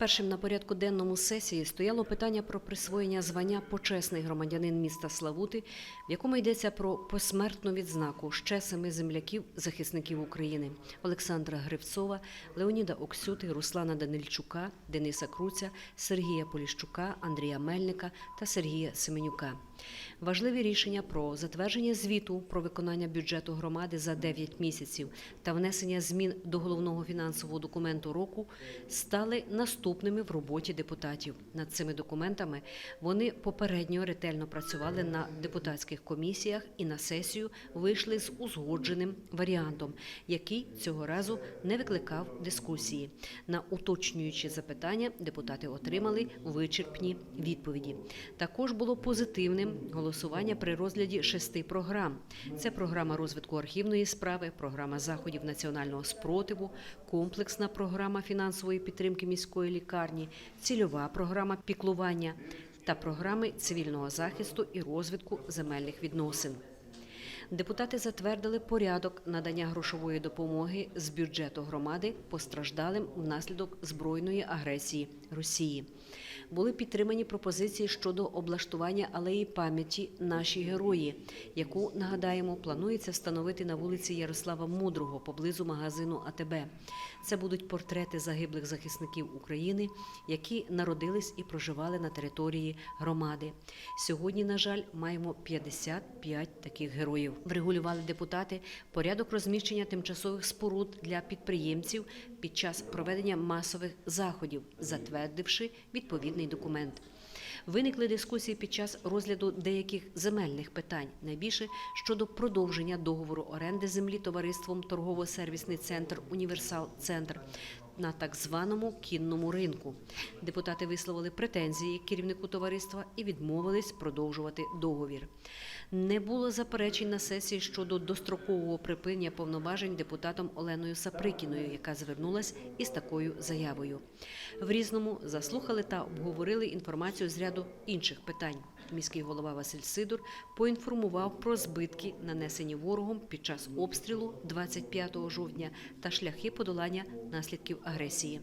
Першим на порядку денному сесії стояло питання про присвоєння звання почесний громадянин міста Славути, в якому йдеться про посмертну відзнаку ще семи земляків захисників України Олександра Гривцова, Леоніда Оксюти, Руслана Данильчука, Дениса Круця, Сергія Поліщука, Андрія Мельника та Сергія Семенюка. Важливі рішення про затвердження звіту про виконання бюджету громади за 9 місяців та внесення змін до головного фінансового документу року стали наступними в роботі депутатів. Над цими документами вони попередньо ретельно працювали на депутатських комісіях і на сесію вийшли з узгодженим варіантом, який цього разу не викликав дискусії. На уточнюючі запитання депутати отримали вичерпні відповіді. Також було позитивним голосування при розгляді шести програм. Це програма розвитку архівної справи, програма заходів національного спротиву, комплексна програма фінансової підтримки міської лікарні, цільова програма піклування та програми цивільного захисту і розвитку земельних відносин. Депутати затвердили порядок надання грошової допомоги з бюджету громади постраждалим внаслідок збройної агресії Росії. Були підтримані пропозиції щодо облаштування алеї пам'яті наші герої, яку нагадаємо планується встановити на вулиці Ярослава Мудрого поблизу магазину АТБ. Це будуть портрети загиблих захисників України, які народились і проживали на території громади. Сьогодні, на жаль, маємо 55 таких героїв. Врегулювали депутати порядок розміщення тимчасових споруд для підприємців під час проведення масових заходів, затвердивши відповідний документ. Виникли дискусії під час розгляду деяких земельних питань, найбільше щодо продовження договору оренди землі товариством торгово-сервісний центр Універсал Центр на так званому кінному ринку. Депутати висловили претензії керівнику товариства і відмовились продовжувати договір. Не було заперечень на сесії щодо дострокового припинення повноважень депутатом Оленою Саприкіною, яка звернулась із такою заявою. В різному заслухали та обговорили інформацію з ряду інших питань. Міський голова Василь Сидор поінформував про збитки, нанесені ворогом під час обстрілу 25 жовтня, та шляхи подолання наслідків агресії.